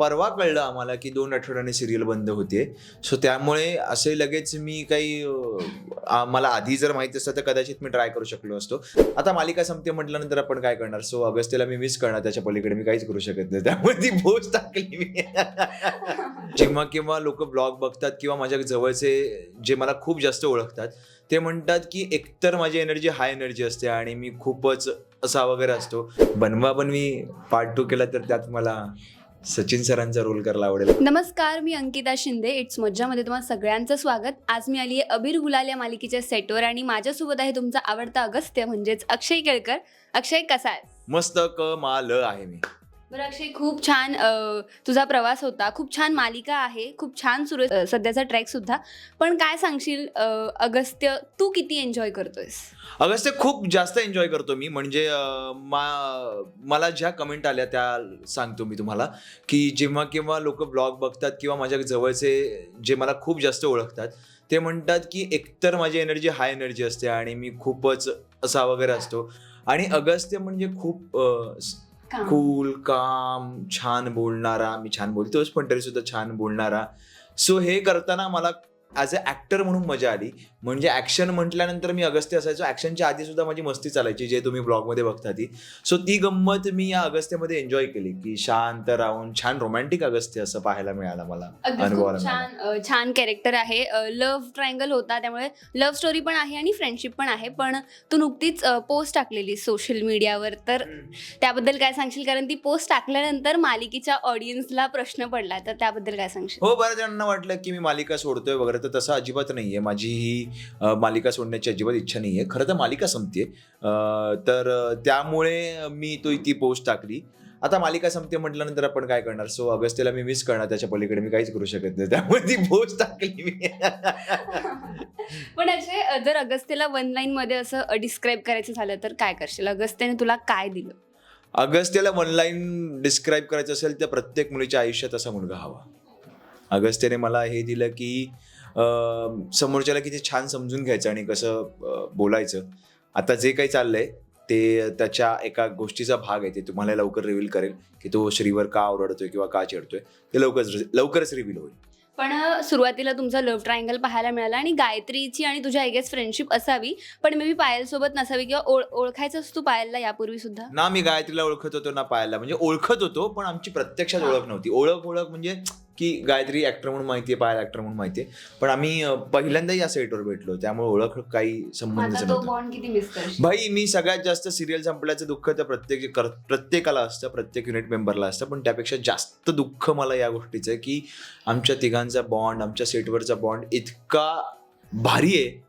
परवा कळलं आम्हाला की दोन आठवड्याने सिरियल बंद होते सो त्यामुळे असे लगेच मी काही अं, मला आधी जर माहिती असतं तर कदाचित मी ट्राय करू शकलो असतो. आता मालिका संपते म्हटल्यानंतर आपण काय करणार? सो ऑगस्टेला मी मिस करणार त्याच्या पलीकडे मी काहीच करू शकत नाही. त्यामुळे ती पोस्ट टाकली मी. जेव्हा केव्हा लोक ब्लॉग बघतात किंवा माझ्या जवळचे जे मला खूप जास्त ओळखतात ते म्हणतात की एकतर माझी एनर्जी हाय एनर्जी असते आणि मी खूपच असा वगैरे असतो. बनवा बनवी पार्ट टू केला तर त्यात मला सचिन सरांचा रोल करायला आवडेल. नमस्कार मी अंकिता शिंदे. इट्स मज्जामध्ये तुम्हाला सगळ्यांचं स्वागत. आज मी आली आहे अबीर गुलाल या मालिकेच्या सेटवर आणि माझ्यासोबत आहे तुमचा आवडता अगस्त्य म्हणजेच अक्षय केळकर. अक्षय कसा आहे मस्त कमाल आहे मी. बरं अक्षय खूप छान अ, तुझा प्रवास होता. खूप छान मालिका आहे. खूप छान सुरू आहे, अ, सध्याचा ट्रॅक सुद्धा. पण काय सांगशील अ, अगस्त्य तू किती एन्जॉय करतोयस? अगस्त्य खूप जास्त एन्जॉय करतो मी. म्हणजे अं, मा मला ज्या कमेंट आल्या त्या सांगतो मी तुम्हाला. की जेव्हा केव्हा लोक ब्लॉग बघतात किंवा माझ्या जवळचे जे मला खूप जास्त ओळखतात ते म्हणतात की एकतर माझी एनर्जी हाय एनर्जी असते आणि मी खूपच असा वगैरे असतो. आणि अगस्त्य म्हणजे खूप अं, स- कूल काम छान बोलणारा मी छान बोलतोच पण तरी सुद्धा छान बोलणारा. सो हे करताना मला ॲज अ ऍक्टर म्हणून मजा आली. म्हणजे ॲक्शन म्हटल्यानंतर मी अगस्त्य असायचो. ॲक्शनच्या आधी सुद्धा माझी मस्ती चालायची जे तुम्ही ब्लॉगमध्ये बघता ती. सो ती गंमत मी या अगस्त्यमध्ये एन्जॉय केली की शांत राहून छान रोमॅन्टिक अगस्त्य असं पाहायला मिळालं मला अनुभवाला. छान कॅरेक्टर आहे. लव्ह ट्रायंगल होता त्यामुळे लव्ह स्टोरी पण आहे आणि फ्रेंडशिप पण आहे. पण तू नुकतीच पोस्ट टाकलेली सोशल मीडियावर तर त्याबद्दल काय सांगशील? कारण ती पोस्ट टाकल्यानंतर मालिकेच्या ऑडियन्सला प्रश्न पडला. तर त्याबद्दल काय सांगशील? हो बऱ्याच जणांना वाटलं की मी मालिका सोडतोय वगैरे तर तसं अजिबात नाहीये. माझी ही मालिका सोडण्याची अजिबात इच्छा नाहीये. खरं तर मालिका संपते तर त्यामुळे मी तो ती पोस्ट टाकली. आता मालिका संपते म्हटल्यानंतर आपण काय करणार? सो अगस्त्यला मी मिस करणार त्याच्या पलीकडे मी काहीच करू शकत नाही. त्यामुळे ती पोस्ट टाकली मी. पण असे अ, जर अगस्त्यला वन लाईन मध्ये असं डिस्क्राईब करायचं झालं तर काय करशील? अगस्त्याने तुला काय दिलं? अगस्त्याला ऑनलाईन डिस्क्राईब करायचं असेल तर प्रत्येक मुलीच्या आयुष्यात असा मुलगा हवा. अगस्त्याने मला हे दिलं की समोरच्याला किती छान समजून घ्यायचं आणि कसं बोलायचं. आता जे काही चाललंय ते त्याच्या एका गोष्टीचा भाग आहे ते तुम्हाला लवकर रिव्हील करेल की तो श्रीवर का ओरडतोय किंवा का चिडतोय. ते लवकरच लवकरच रिव्हील होईल. पण सुरुवातीला तुमचा लव्ह ट्रायंगल पाहायला मिळाला आणि गायत्रीची आणि तुझ्या आय गेस फ्रेंडशिप असावी पण मे बी पायल सोबत नसावी किंवा ओळ ओळखायचंच तू पायलला यापूर्वी सुद्धा? ना मी गायत्रीला ओळखत होतो ना पायाला म्हणजे ओळखत होतो पण आमची प्रत्यक्षात हा. ओळख नव्हती. ओळख ओळख म्हणजे की गायत्री ऍक्टर म्हणून माहितीये पायल ऍक्टर म्हणून माहितीये पण आम्ही अं, पहिल्यांदा या सेटवर भेटलो त्यामुळे ओळख काही संबंधच आता तो नव्हता बॉन्ड किती मिस करशील? भाई मी सगळ्यात जास्त सिरियल संपल्याचं दुःख तर प्रत्येक कर- प्रत्येकाला असतं प्रत्येक युनिट मेंबरला असतं. पण त्यापेक्षा जास्त दुःख मला या गोष्टीचं आहे की आमच्या तिघांचा बॉन्ड आमच्या सेटवरचा बॉन्ड इतका भारी आहे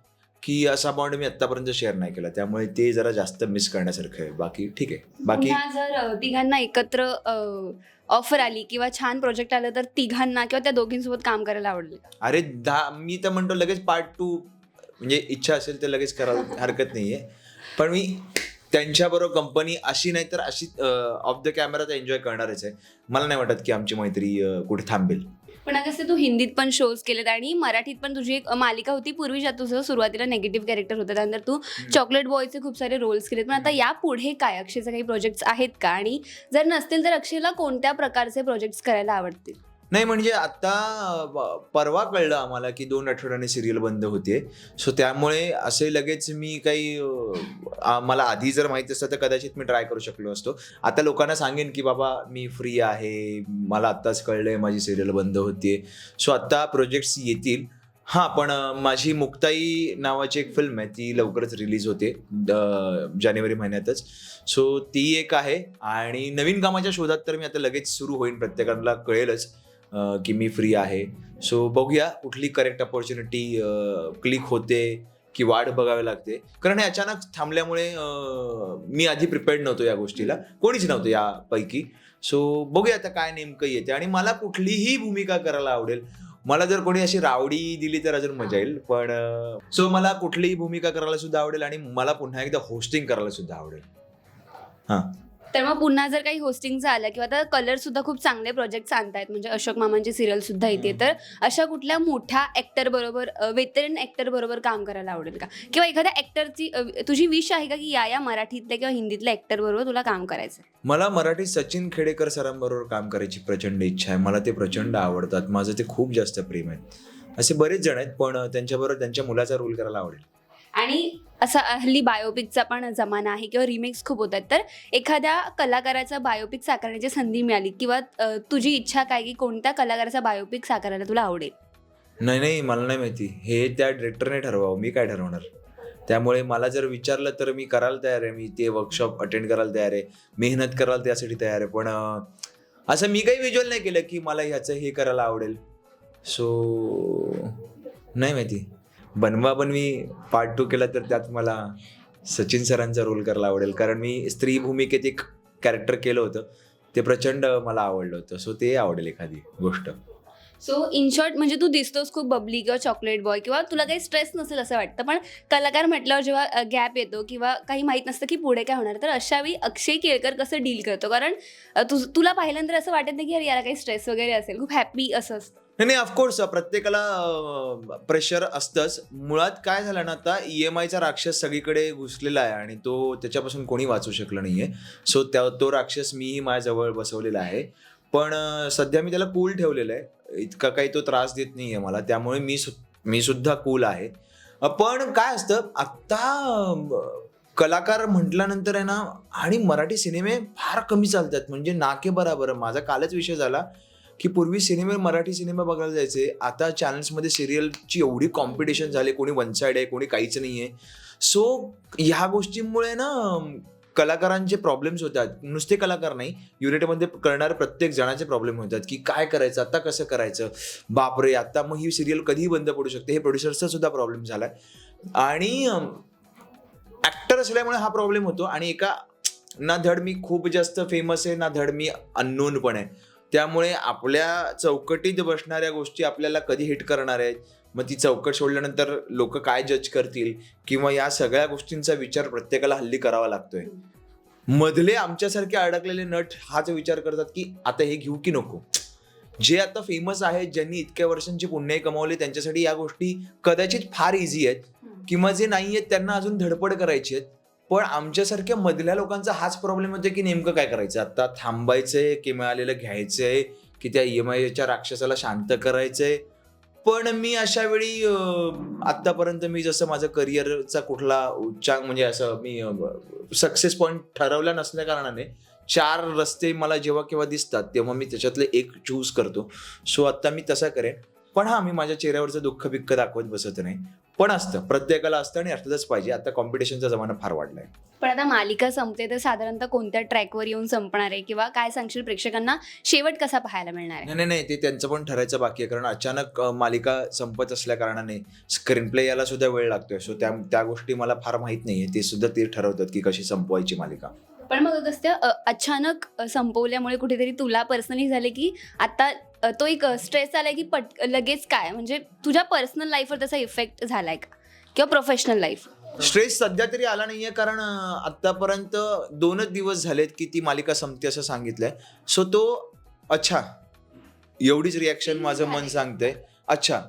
की असा बॉन्ड मी आतापर्यंत शेअर नाही केला. त्यामुळे ते जरा जास्त मिस करण्यासारखं आहे. बाकी ठीक आहे. बाकी जर तिघांना एकत्र ऑफर आली किंवा छान प्रोजेक्ट आलं तर तिघांना किंवा त्या दोघींसोबत काम करायला आवडेल. अरे दहा मी तर म्हणतो लगेच पार्ट टू म्हणजे इच्छा असेल तर लगेच करायला हरकत नाहीये. पण मी त्यांच्याबरोबर कंपनी अशी नाही तर अशी ऑफ द कॅमेरा तर एन्जॉय करणारच आहे. मला नाही वाटत की आमची मैत्री कुठे थांबेल. पण आता तू हिंदीत पण शोज केलेत आणि मराठीत पण तुझी एक मालिका होती पूर्वी ज्यात तुझं सुरुवातीला निगेटिव्ह कॅरेक्टर होतं त्यानंतर तू चॉकलेट बॉयचे खूप सारे रोल्स केलेत. पण आता या पुढे काय? अक्षयचे काही प्रोजेक्ट्स आहेत का? आणि जर नसतील तर अक्षयला कोणत्या प्रकारचे प्रोजेक्ट्स करायला आवडतील? नाही म्हणजे आता परवा कळलं आम्हाला की दोन आठवड्याने सिरियल बंद होते सो त्यामुळे असे लगेच मी काही मला आधी जर माहिती असतं तर कदाचित मी ट्राय करू शकलो असतो. आता लोकांना सांगेन की बाबा मी फ्री आहे. मला आत्ताच कळलंय माझी सिरियल बंद होते सो आत्ता प्रोजेक्ट्स येतील. हां पण माझी मुक्ताई नावाची एक फिल्म आहे ती लवकरच रिलीज होते जानेवारी महिन्यातच. सो ती एक आहे. आणि नवीन कामाच्या शोधात तर मी आता लगेच सुरू होईन प्रत्येकाला कळेलच. की मी फ्री आहे. सो बघूया कुठली करेक्ट अपॉर्च्युनिटी क्लिक होते की वाट बघावी लागते. कारण हे अचानक थांबल्यामुळे मी आधी प्रिपेअर्ड नव्हतो या गोष्टीला. कोणीच नव्हतं यापैकी. सो बघूया आता काय नेमकं येते आणि मला कुठलीही भूमिका करायला आवडेल. मला जर कोणी अशी रावडी दिली तर अजून मजा येईल. पण सो मला कुठलीही भूमिका करायला सुद्धा आवडेल आणि मला पुन्हा एकदा होस्टिंग करायला सुद्धा आवडेल. हां. तर मग पुन्हा जर काही होस्टिंगचं आलं किंवा आता कलर सुद्धा खूप चांगले प्रोजेक्ट आणतायत म्हणजे अशोक मामांची सिरियल सुद्धा येते तर अशा कुठल्या मोठ्या ऍक्टर बरोबर वेतरन ऍक्टर बरोबर काम करायला आवडेल का? किंवा एखाद्या ऍक्टरची तुझी विश आहे का की या या मराठीतल्या किंवा हिंदीतल्या ऍक्टर बरोबर तुला काम करायचं मला मराठी सचिन खेडेकर सरांबरोबर काम करायची प्रचंड इच्छा आहे. मला ते प्रचंड आवडतात. माझं ते खूप जास्त प्रेम आहे. असे बरेच जण आहेत पण त्यांच्याबरोबर त्यांच्या मुलाचा रोल करायला आवडेल. आणि असा हल्ली बायोपिकचा पण जमाना आहे किंवा रिमेक्स खूप होतात. तर एखाद्या कलाकाराचा बायोपिक साकारण्याची संधी मिळाली किंवा तुझी इच्छा काय की कोणत्या कलाकाराचा बायोपिक साकारायला तुला आवडेल? नाही नाही मला नाही माहिती. हे त्या डिरेक्टरने ठरवावं. मी काय ठरवणार? त्यामुळे मला जर विचारलं तर मी करायला तयार आहे. मी ते वर्कशॉप अटेंड करायला तयार आहे. मेहनत करायला त्यासाठी तयार आहे. पण असं मी काही विज्युअल नाही केलं की मला ह्याचं हे करायला आवडेल. सो नाही माहिती. बनवा बनवी. पार्ट टू केला तर त्यात मला सचिन सरांचा रोल करायला आवडेल. कारण मी स्त्री भूमिकेत एक कॅरेक्टर केलं होतं. ते प्रचंड मला आवडलं होतं. सो ते आवडेल एखादी गोष्ट. सो इन शॉर्ट म्हणजे तू दिसतोस खूप बबली किंवा चॉकलेट बॉय किंवा तुला काही स्ट्रेस नसेल असं वाटतं पण कलाकार म्हटल्यावर जेव्हा गॅप येतो किंवा काही माहीत नसतं की पुढे काय होणार तर अशा वेळी अक्षय केळकर कसं डील करतो? कारण तु तुला पाहिल्यानंतर असं वाटत नाही की अरे याला काही स्ट्रेस वगैरे असेल. खूप हॅपी असं असतं नाही नाही ऑफकोर्स प्रत्येकाला प्रेशर असतंच. मुळात काय झालं ना आता ई एम आयचा राक्षस सगळीकडे घुसलेला आहे आणि तो त्याच्यापासून कोणी वाचू शकलं नाहीये. सो त्या तो राक्षस मीही माझ्याजवळ बसवलेला आहे. पण सध्या मी त्याला कूल ठेवलेलं आहे. इतका काही तो त्रास देत नाहीये मला. त्यामुळे मी सु मी सुद्धा कूल आहे. पण काय असतं आत्ता कलाकार म्हटल्यानंतर आहे ना आणि मराठी सिनेमे फार कमी चालतात. म्हणजे नाके बराबर. माझा कालच विषय झाला. की पूर्वी सिनेमे मराठी सिनेमा बघायला जायचे. आता चॅनल्समध्ये सिरियलची एवढी कॉम्पिटिशन झाली कोणी वन साईड आहे कोणी काहीच नाही आहे. सो ह्या गोष्टींमुळे ना कलाकारांचे प्रॉब्लेम्स होतात. नुसते कलाकार नाही युनिटमध्ये करणारे प्रत्येक जणाचे प्रॉब्लेम होतात की काय करायचं आता कसं करायचं? बापरे आता मग ही सिरियल कधीही बंद पडू शकते. हे प्रोड्युसरचा सुद्धा प्रॉब्लेम आहे आणि ऍक्टर असल्यामुळे हा प्रॉब्लेम होतो. आणि एका ना धड मी खूप जास्त फेमस आहे ना धड मी अननोन पण आहे. त्यामुळे आपल्या चौकटीत बसणाऱ्या गोष्टी आपल्याला कधी हिट करणार आहेत? मग ती चौकट सोडल्यानंतर लोक काय जज करतील? किंवा या सगळ्या गोष्टींचा विचार प्रत्येकाला हल्ली करावा लागतोय. मधले आमच्यासारखे अडकलेले नट हाच विचार करतात की आता हे घेऊ की नको? जे आता फेमस आहेत ज्यांनी इतक्या वर्षांची पुण्य कमावली त्यांच्यासाठी या गोष्टी कदाचित फार इझी आहेत. किंवा जे नाही आहेत त्यांना अजून धडपड करायची आहेत. पण आमच्यासारख्या मधल्या लोकांचा हाच प्रॉब्लेम होतो की नेमकं काय करायचं? आता थांबायचंय की मिळालेलं घ्यायचंय की त्या ई एम आयच्या राक्षसाला शांत करायचंय. पण मी अशा वेळी आतापर्यंत मी जसं माझं करिअरचा कुठला उच्चांक म्हणजे असं मी सक्सेस पॉईंट ठरवला नसल्या कारणाने चार रस्ते मला जेव्हा केव्हा दिसतात तेव्हा मी त्याच्यातले एक चूज करतो. सो आत्ता मी तसा करेन. पण हा मी माझ्या चेहऱ्यावरचं दुःख बिक्क दाखवत बसत नाही. पण असतं प्रत्येकाला असतं आणि अर्थातच पाहिजे. आता कॉम्पिटिशनचा जमाना फार वाढलाय. पण आता मालिका संपते तर साधारणतः कोणत्या ट्रॅकवर येऊन संपणार आहे किंवा काय सांगशील प्रेक्षकांना? शेवट कसा पाहायला मिळणार आहे? नाही नाही नाही ते त्यांचं पण ठरायचं बाकी आहे. कारण अचानक अं, मालिका संपत असल्या कारणाने स्क्रीन प्ले याला सुद्धा वेळ लागतोय. सो त्या त्या गोष्टी मला फार माहीत नाहीये. ते सुद्धा ते ठरवतात की कशी संपवायची मालिका. पण मग अगस्त्य अ, अचानक अ, संपवल्यामुळे कुठेतरी तुला पर्सनली झाले की आता अ, तो एक स्ट्रेस आलाय की पट लगेच काय? म्हणजे तुझ्या पर्सनल लाईफवर त्याचा इफेक्ट झालाय का? किंवा प्रोफेशनल लाईफ स्ट्रेस सध्या तरी आला नाहीये कारण अं, आतापर्यंत दोनच दिवस झालेत की ती मालिका संपते असं सांगितलंय. सो तो अच्छा एवढीच रिॲक्शन माझं मन सांगतंय. अच्छा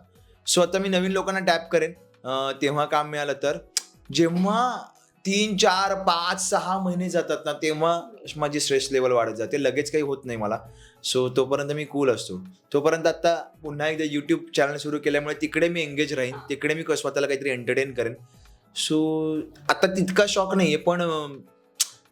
सो आता मी नवीन लोकांना टॅप करेन अं, तेव्हा काम मिळालं तर. जेव्हा तीन चार पाच सहा महिने जातात ना तेव्हा माझी स्ट्रेस लेवल वाढत जाते. लगेच काही होत नाही मला. सो तोपर्यंत मी कूल असतो. तोपर्यंत आता पुन्हा एकदा यूट्यूब चॅनल सुरू केल्यामुळे तिकडे मी एंगेज राहीन. तिकडे मी स्वतःला काहीतरी एंटरटेन करेन. सो आता तितका शॉक नाही आहे पण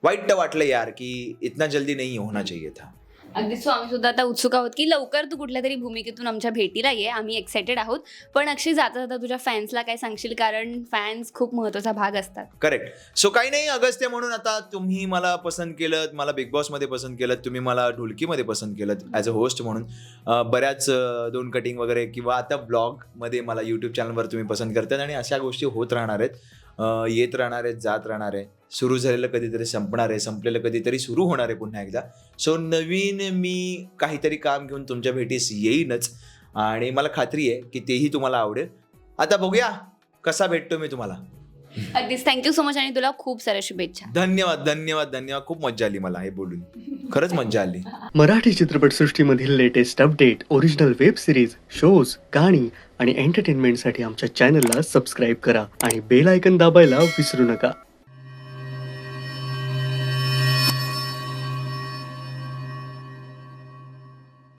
वाईट वाटलं यार की इतना जल्दी नाही होना चाहिए था. अगदी सो आम्ही सुद्धा आता उत्सुक आहोत की लवकर तू कुठल्या तरी भूमिकेतून आमच्या भेटीला ये. आम्ही एक्सायटेड आहोत. पण अक्षय जाता जाता तुझ्या फॅन्सला काय सांगशील? कारण फॅन्स खूप महत्त्वाचा भाग असतात. करेक्ट सो काही नाही अगस्त्य म्हणून आता तुम्ही मला पसंत केलं मला बिग बॉसमध्ये पसंत केलं तुम्ही मला ढोलकीमध्ये पसंत केलं ऍज अ होस्ट म्हणून. अं, बऱ्याच अं, दोन कटिंग वगैरे किंवा आता ब्लॉगमध्ये मला युट्यूब चॅनलवर तुम्ही पसंत करतात आणि अशा गोष्टी होत राहणार आहेत. येत राहणार आहेत जात राहणार आहे. सुरू झालेलं कधीतरी संपणार आहे संपलेलं कधीतरी सुरू होणार आहे पुन्हा एकदा. सो नवीन मी काहीतरी काम घेऊन तुमच्या भेटीस येईनच. आणि मला खात्री आहे की तेही तुम्हाला आवडेल. आता बघूया कसा भेटतो मी तुम्हाला. अगदीच. थँक्यू सो मच आणि तुला खूप साऱ्या शुभेच्छा. धन्यवाद धन्यवाद धन्यवाद. खूप मज्जा आली मला हे बोलून. खरंच मज्जा आली. Marathi चित्रपटसृष्टीमधील latest update original web series shows गाणी आणि एंटरटेनमेंटसाठी आमच्या चॅनलला सबस्क्राईब करा आणि बेल आयकन दाबायला विसरू नका.